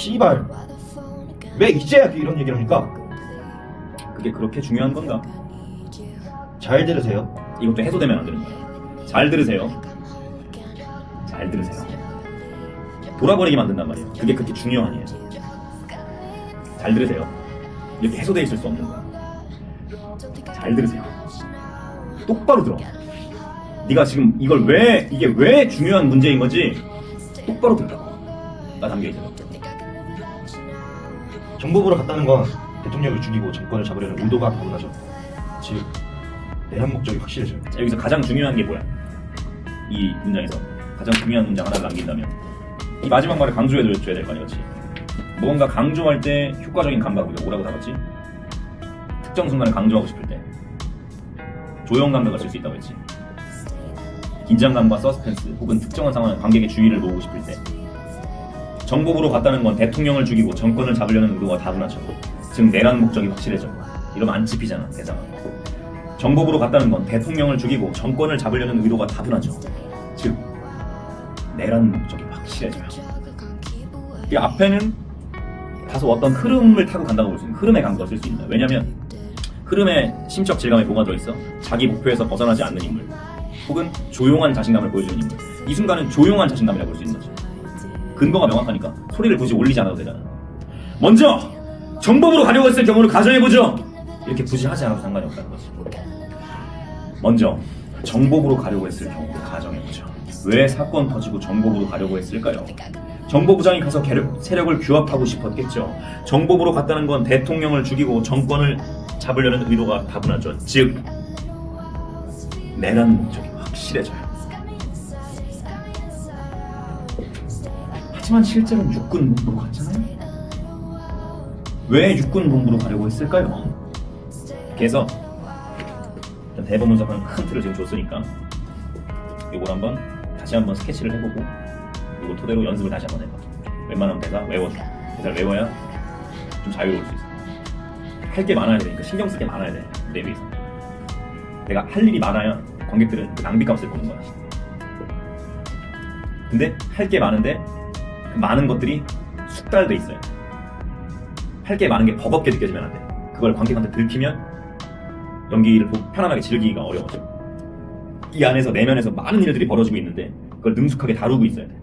씨발 왜 이제야 이런 얘기를 합니까? 그게 그렇게 중요한 건가? 잘 들으세요. 이것도 해소되면 안 되는 거야. 잘 들으세요. 잘 들으세요. 돌아버리게 만든단 말이에요. 그게 그렇게 중요하니에요. 잘 들으세요. 이렇게 해소돼 있을 수 없는 거야. 잘 들으세요. 똑바로 들어. 네가 지금 이걸 왜 이게 왜 중요한 문제인 거지? 똑바로 들으라고. 나 담겨 있어. 정보부로 갔다는 건 대통령을 죽이고 정권을 잡으려는 의도가 바로나죠. 즉 내란 목적이 확실해져요. 자, 여기서 가장 중요한 게 뭐야? 이 문장에서 가장 중요한 문장 하나를 남긴다면 이 마지막 말을 강조해 줘야 될 거 아니겠지? 뭔가 강조할 때 효과적인 감각으로 뭐라고 답했지? 특정 순간을 강조하고 싶을 때 조형 감각을 쓸 수 있다고 했지. 긴장감과 서스펜스 혹은 특정한 상황에 관객의 주의를 모으고 싶을 때 정복으로 갔다는 건 대통령을 죽이고 정권을 잡으려는 의도가 다분하죠. 즉 내란 목적이 확실해져. 이러면 안 찝히잖아 대상은. 정복으로 갔다는 건 대통령을 죽이고 정권을 잡으려는 의도가 다분하죠. 즉 내란 목적이 확실해져요. 이 앞에는 다소 어떤 흐름을 타고 간다고 볼 수 있는 흐름의 강도를 쓸수 있다. 왜냐하면 흐름의 심적 질감에 뭐가 들어있어? 자기 목표에서 벗어나지 않는 인물 혹은 조용한 자신감을 보여주는 인물 이 순간은 조용한 자신감이라고 볼 수 있는 거죠. 근거가 명확하니까 소리를 굳이 올리지 않아도 되잖아. 먼저 정복으로 가려고 했을 경우를 가정해보죠. 이렇게 굳이 하지 않아도 상관이 없다는 거지. 먼저 정복으로 가려고 했을 경우를 가정해보죠. 왜 사건 터지고 정복으로 가려고 했을까요? 정보부장이 가서 세력을 규합하고 싶었겠죠. 정복으로 갔다는 건 대통령을 죽이고 정권을 잡으려는 의도가 다분하죠. 즉 내란 목적이 확실해져요. 하지만 실제로는 육군 본부로 갔잖아요. 왜 육군 본부로 가려고 했을까요? 그래서 대본 분석하는 큰 틀을 지금 줬으니까 이걸 한번 다시 한번 스케치를 해보고 이걸 토대로 연습을 다시 한번 해봐. 웬만하면 대사 외워줘. 대사를 외워야 좀 자유로울 수 있어. 할 게 많아야 되니까 신경 쓸 게 많아야 돼. 무대 위에서. 내가 할 일이 많아야 관객들은 그 낭비값을 보는 거야. 근데 할 게 많은데 그 많은 것들이 숙달돼 있어요. 할 게 많은 게 버겁게 느껴지면 안 돼. 그걸 관객한테 들키면 연기를 보- 편안하게 즐기기가 어려워져. 이 안에서 내면에서 많은 일들이 벌어지고 있는데 그걸 능숙하게 다루고 있어야 돼.